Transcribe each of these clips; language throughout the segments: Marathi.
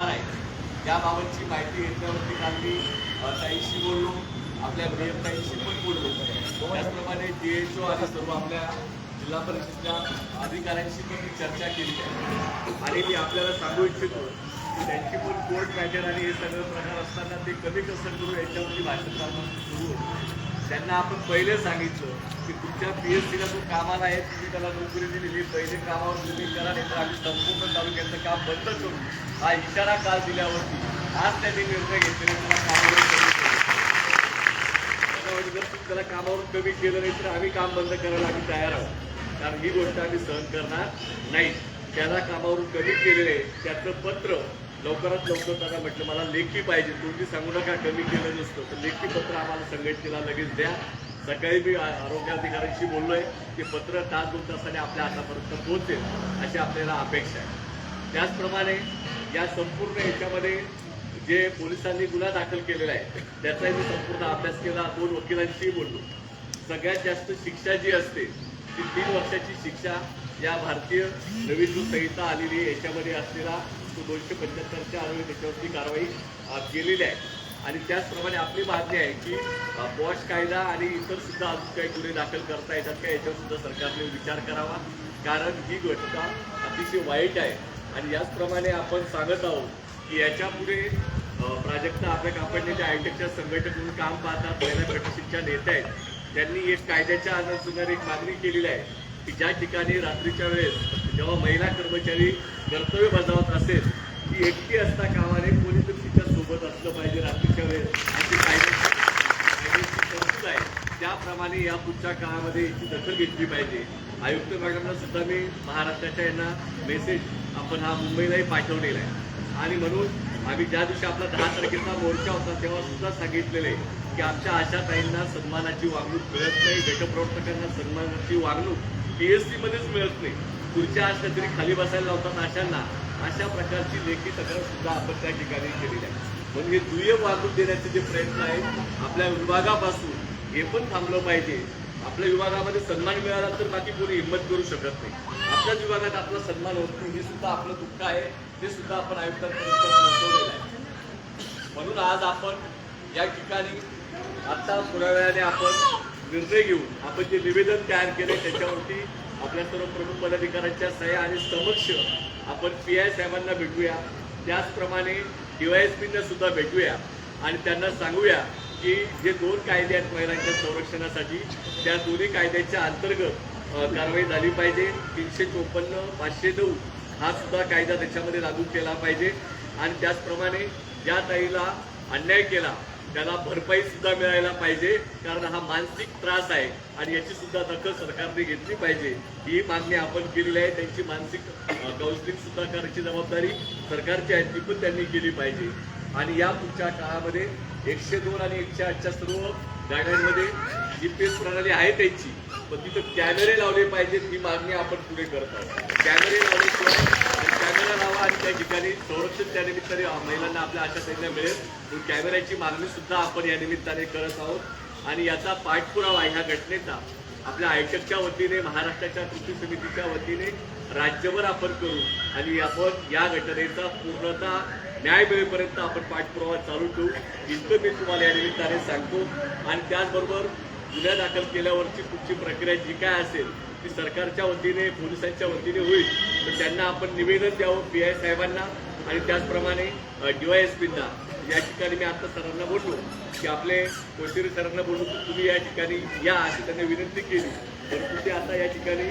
आहे. त्याबाबतची माहिती घेतल्यावरती काल मी ताईशी बोललो. आपल्या मेयर ताईशी पण बोललो. त्याचप्रमाणे डी एच ओ आणि सर्व आपल्या जिल्हा परिषदच्या अधिकाऱ्यांशी पण मी चर्चा केली आहे. आणि मी आपल्याला सांगू इच्छितो की त्यांची पण कोर्ट मॅटर आणि हे सगळं प्रकार असताना ते कमी कसं करू याच्यावरती भाषण करणं सुरू होतं. त्यांना आपण पहिले सांगितलं की तुमच्या पी एस सीला जो कामाला आहे तुम्ही त्याला नोकरी दिलेली पहिले कामावर तुम्ही करा नाही तर आम्ही संपूर्ण तालुक्याचं काम बंद करू. हा इशारा काल दिल्यावरती? आज त्यांनी निर्णय घेतलेले त्याला कामावर कमी जर तुम्ही त्याला कामावरून कमी केलं नाही तर आम्ही काम बंद करायला आम्ही तयार आहोत. कारण ही गोष्ट आम्ही सहन करणार नाही. त्याला कामावरून कमी केलेले त्याचं पत्र लवकरात लवकर त्यांना म्हटलं मला लेखी पाहिजे. तुम्ही सांगू नका कमी केलं नसतं. तर लेखी पत्र आम्हाला संघटनेला लगेच द्या. सकाळी मी आ- आरोग्य अधिकाऱ्यांशी की पत्र तास दोन तासाने आपल्या हातापर्यंत पोहोचेल अशी आपल्याला अपेक्षा आहे. त्याचप्रमाणे या संपूर्ण याच्यामध्ये जे पोलिसांनी गुन्हा दाखल केलेला आहे त्याचाही मी संपूर्ण अभ्यास केला. दोन वकिलांशी बोललो. सगळ्यात जास्त शिक्षा जी असते ती तीन वर्षाची शिक्षा या भारतीय नवीन जो संहिता आलेली आहे याच्यामध्ये असलेला तो दोनशे पंच्याहत्तरच्या आरोग्य त्याच्यावरती कारवाई केलेली आहे. आणि त्याचप्रमाणे आपली मागणी आहे की बॉश कायदा आणि इतर सुद्धा अजून काही गुन्हे दाखल करता येतात का याच्यावर सुद्धा सरकारने विचार करावा. कारण ही घटना अतिशय वाईट आहे. आणि याचप्रमाणे आपण सांगत आहोत की याच्यापुढे प्राजक्ता आपल्या कापडण्याच्या आयटेकच्या संघटनेतून म्हणून काम पाहतात महिला प्रतिष्ठितच्या नेत्या आहेत. त्यांनी एक कायद्याच्या अनुसार एक मागणी केलेली आहे की ज्या ठिकाणी रात्रीच्या वेळेस जेव्हा महिला कर्मचारी कर्तव्य बजावत असेल ती एकटी असता कामाने कोणीतरी तिच्या सोबत असलं पाहिजे रात्रीच्या वेळेस. अशी कायद्याची कायद्याची तरतूद आहे. त्याप्रमाणे या पुढच्या काळामध्ये याची दखल घेतली पाहिजे. आयुक्त मॅडमना सुद्धा मी महाराष्ट्राच्या यांना मेसेज आपण हा मुंबईलाही पाठवलेला आहे. आणि म्हणून आम्ही ज्या दिवशी आपला दहा तारखेचा मोर्चा होता तेव्हा सुद्धा सांगितलेले की आमच्या आशा ताईंना सन्मानाची वागणूक मिळत नाही गटप्रवर्तकांना सन्मानाची वागणूक पी एस मध्येच मिळत नाही. पुढच्या अशा तरी खाली बसायला लावतात आशांना. अशा प्रकारची लेखी तक्रार सुद्धा आपण त्या ठिकाणी केलेली आहे. म्हणून हे दुय्यम वागणूक देण्याचे जे प्रयत्न आहेत आपल्या विभागापासून हे पण थांबलं पाहिजे. आपल्या विभागामध्ये सन्मान मिळाला तर बाकी कोणी हिंमत करू शकत नाही. आपल्याच विभागात आपला सन्मान होत नाही हे सुद्धा आपलं दुःख आहे. ते सुद्धा आपण आयुक्तांपर्यंत पोहोचवलेलं आहे. म्हणून आज आपण या ठिकाणी आता थोड्या वेळाने आपण निर्णय घेऊन आपण जे निवेदन तयार केले त्याच्यावरती आपल्या सर्व प्रमुख पदाधिकाऱ्यांच्या सह्या आणि समक्ष आपण पी आय साहेबांना भेटूया. त्याचप्रमाणे डीवायएसपींना सुद्धा भेटूया. आणि त्यांना सांगूया की जे दोन कायदे आहेत महिलांच्या संरक्षणासाठी. त्या दोन्ही कायद्याच्या अंतर्गत कारवाई झाली पाहिजे. तीनशे चोपन्न पाचशे नऊ हा सुद्धा कायदा त्याच्यामध्ये लागू केला पाहिजे. आणि त्याचप्रमाणे ज्या ताईला अन्याय केला. त्याला भरपाई सुद्धा मिळायला पाहिजे कारण हा मानसिक त्रास आहे आणि याची सुद्धा दखल सरकारने घेतली पाहिजे. ही मागणी आपण केलेली आहे त्यांची मानसिक काउन्सिलिंग सुद्धा करायची जबाबदारी सरकारची आहे ती पण त्यांनी केली पाहिजे. आणि या पुढच्या काळामध्ये एकशे दोन आणि एकशे आठच्या सर्व गाड्यांमध्ये जी पी एस प्रणाली आहे त्यांची पण तिथं कॅमेरे लावले पाहिजेत ही मागणी आपण पुढे करत आहोत. कॅमेरे लावल्याशिवाय लावा आणि त्या ठिकाणी संरक्षण त्या निमित्ताने महिलांना आपल्या आशा संज्ञा मिळेल. म्हणून कॅमेऱ्याची मागणी सुद्धा आपण या निमित्ताने करत आहोत. आणि याचा पाठपुरावा ह्या घटनेचा आपल्या आयटकच्या वतीने महाराष्ट्राच्या कृती समितीच्या वतीने राज्यभर आपण करू. आणि आपण या घटनेचा पूर्णतः न्याय मिळेपर्यंत आपण पाठपुरावा चालू ठेवू. इतकं मी तुम्हाला या निमित्ताने सांगतो. आणि त्याचबरोबर गुन्हा दाखल केल्यावरची पुढची प्रक्रिया जी काय असेल ती सरकारच्या वतीने पोलिसांच्या वतीने होईल. तर त्यांना आपण निवेदन द्यावं पी आय साहेबांना आणि त्याचप्रमाणे डीवायएसपींना या ठिकाणी मी आता सरांना बोललो की आपले कोशिरी सरांना बोललो की तुम्ही या ठिकाणी या अशी त्यांनी विनंती केली. परंतु ते आता या ठिकाणी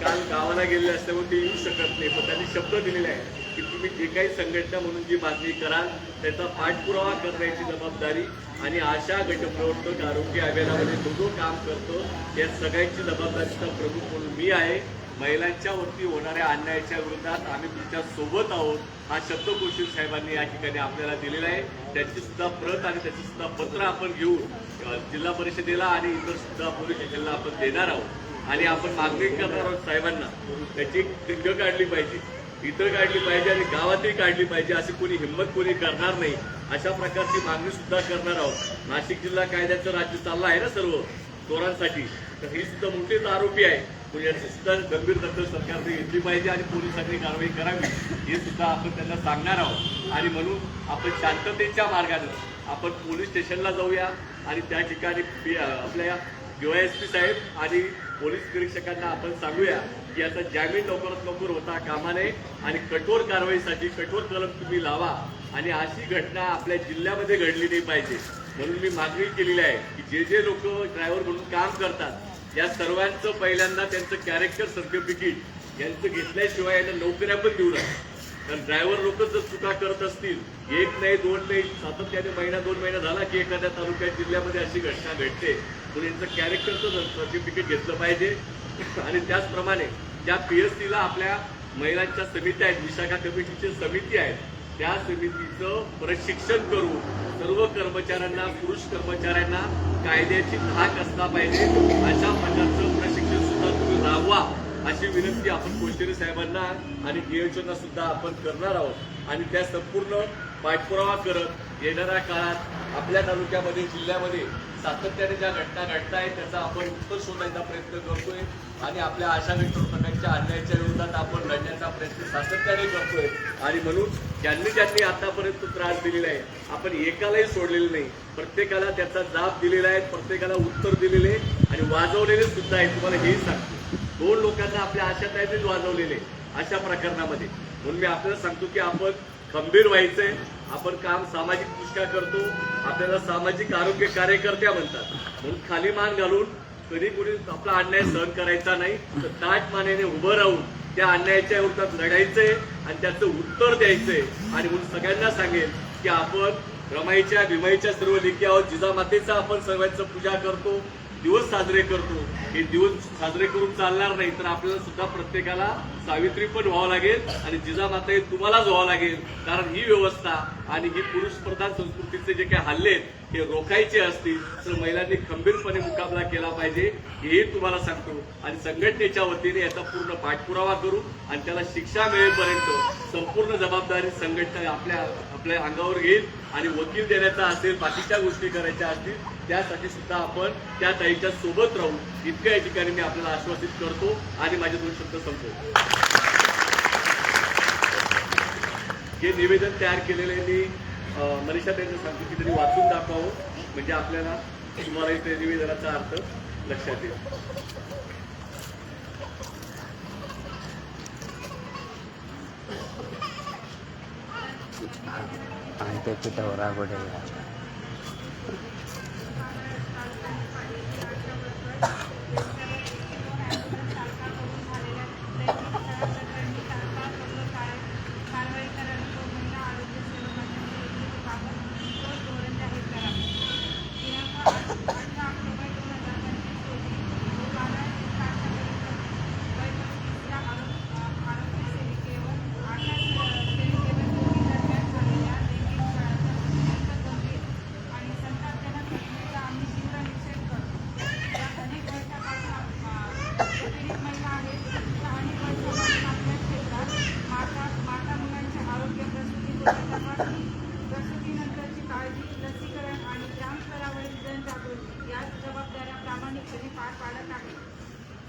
काल गावाला गेलेले असल्यामुळे ते येऊ शकत नाही पण त्यांनी शब्द दिलेले आहे की तुम्ही जे काही संघटना म्हणून जी मागणी कराल त्याचा पाठपुरावा करण्याची जबाबदारी आणि आशा गटप्रवर्तक आरोग्य अभियानामध्ये जो जो काम करतो या सगळ्यांची जबाबदारीचा प्रमुख म्हणून मी आहे. महिलांच्या वरती होणाऱ्या अन्यायाच्या विरोधात आम्ही तुमच्यासोबत आहोत हा शब्द कोशिर साहेबांनी या ठिकाणी आपल्याला दिलेला आहे. त्याची सुद्धा प्रत आणि त्याची सुद्धा पत्र आपण घेऊन जिल्हा परिषदेला आणि इतर सुद्धा पोलीस स्टेशनला आपण देणार आहोत. आणि आपण मागणी करणार आहोत साहेबांना. त्याची दिग्ग काढली पाहिजे. इतर काढली पाहिजे आणि गावातही काढली पाहिजे अशी कोणी हिंमत कोणी करणार नाही अशा प्रकारची मागणी सुद्धा करणार आहोत. नाशिक जिल्हा कायद्याचं राज्य चाललं आहे ना सर्व चोरांसाठी? तर ही सुद्धा मोठीच आरोपी आहे. पण याची सुद्धा गंभीर दखल सरकारने घेतली पाहिजे आणि पोलिसांनी कारवाई करावी हे सुद्धा आपण त्यांना सांगणार आहोत. आणि म्हणून आपण शांततेच्या मार्गानं आपण पोलीस स्टेशनला जाऊया आणि त्या ठिकाणी पी- आपल्या पी साहेब आणि पोलीस निरीक्षकांना आपण सांगूया. याचा जामीन लवकरात लवकर होता कामा नये आणि कठोर कारवाईसाठी कठोर कलम तुम्ही लावा आणि अशी घटना आपल्या जिल्ह्यामध्ये घडली नाही पाहिजे. म्हणून मी मागणी केलेली आहे की जे जे लोक ड्रायव्हर म्हणून काम करतात या सर्वांचं पहिल्यांदा त्यांचं कॅरेक्टर सर्टिफिकेट यांचं घेतल्याशिवाय यांना नोकऱ्या पण देऊ नका. कारण ड्रायव्हर लोक जर चुका करत असतील एक नाही दोन नाही सातत्याने महिना दोन महिना झाला की एखाद्या तालुक्यात जिल्ह्यामध्ये अशी घटना घडते. म्हणून यांचं कॅरेक्टरचं सर्टिफिकेट घेतलं पाहिजे. आणि त्याचप्रमाणे ज्या पी एस सीला आपल्या महिलांच्या समित्या आहेत विशाखा कमिटीचे समिती आहेत त्या समितीचं प्रशिक्षण करू सर्व कर्मचाऱ्यांना पुरुष कर्मचाऱ्यांना कायद्याची धाक असला पाहिजे. अशा प्रकारचं प्रशिक्षण सुद्धा तुम्ही राबवा अशी विनंती आपण कोश्टेरी साहेबांना आणि डीएचओना सुद्धा आपण करणार आहोत. आणि त्या संपूर्ण पाठपुरावा करत येणाऱ्या काळात आपल्या तालुक्यामध्ये जिल्ह्यामध्ये सातत्याने ज्या घटना घडत आहेत त्याचा आपण उत्तर शोधायचा प्रयत्न करतो. आणि आपल्या आशा प्रकारच्या अन्यायाच्या विरोधात आपण लढण्याचा प्रयत्न सातत्याने करतोय. आणि म्हणून ज्यांनी ज्यांनी आतापर्यंत त्रास दिलेला आहे आपण एकालाही सोडलेलं नाही. प्रत्येकाला त्याचा जाब दिलेला आहे प्रत्येकाला उत्तर दिलेले आणि वाजवलेले सुद्धा आहे. तुम्हाला हेही सांगतो. दोन लोकांना आपल्या आशा ताईनेच वाजवलेले अशा प्रकरणामध्ये. म्हणून मी आपल्याला सांगतो की आपण खंबीर व्हायचंय. आपण काम सामाजिक दृष्ट्या करतो. आपल्याला सामाजिक आरोग्य कार्यकर्त्या म्हणतात. म्हणून खाली मान घालून कधी कुणी आपला अन्याय सहन करायचा नाही तर ताट मानेने उभं राहून त्या अन्यायाच्या विरोधात लढायचंय आणि त्याचं उत्तर द्यायचंय. आणि म्हणून सगळ्यांना सांगेल की आपण रमाईच्या भीमाईच्या सर्व लेखी आहोत. जिजामातेचा आपण सर्वांचं पूजा करतो दिवस साजरे करतो. हे दिवस साजरे करून चालणार नाही तर आपल्याला सुद्धा प्रत्येकाला सावित्री पण व्हावं लागेल आणि जिजामाता हे तुम्हालाच व्हावं लागेल. कारण ही व्यवस्था आणि ही पुरुष प्रधान संस्कृतीचे जे काही हल्ले आहेत हे रोखायचे असतील तर महिलांनी खंबीरपणे मुकाबला केला पाहिजे हेही तुम्हाला सांगतो. आणि संघटनेच्या वतीने याचा पूर्ण पाठपुरावा करू आणि त्याला शिक्षा मिळेपर्यंत संपूर्ण जबाबदारी संघटना आपल्या आपल्या अंगावर घेईल आणि वकील देण्याचा असेल बाकीच्या गोष्टी करायच्या असतील त्यासाठी सुद्धा आपण त्या ताईच्या सोबत राहू. इतक्या या ठिकाणी मी आपल्याला आश्वासित करतो आणि माझे दोन शब्द संपवतो. हे निवेदन तयार केलेले मी मनीषा त्यांना सांगतो की त्यांनी वाचून दाखवावं. म्हणजे आपल्याला तुम्हाला त्या निवेदनाचा अर्थ लक्षात येईल. आणि ते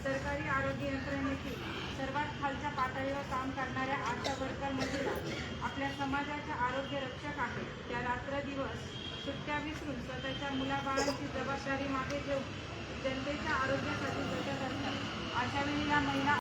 सरकारी आरोग्य यंत्रणेतील सर्वात खालच्या पातळीवर काम करणाऱ्या आशा वर्कर महिला आपल्या समाजाच्या आरोग्य रक्षक आहेत. त्या रात्र दिवस सुट्ट्या विसरून स्वतःच्या मुलाबाळांची जबाबदारी मागे ठेवून जनतेच्या आरोग्यासाठी बचत असतात. अशा वेळी या महिला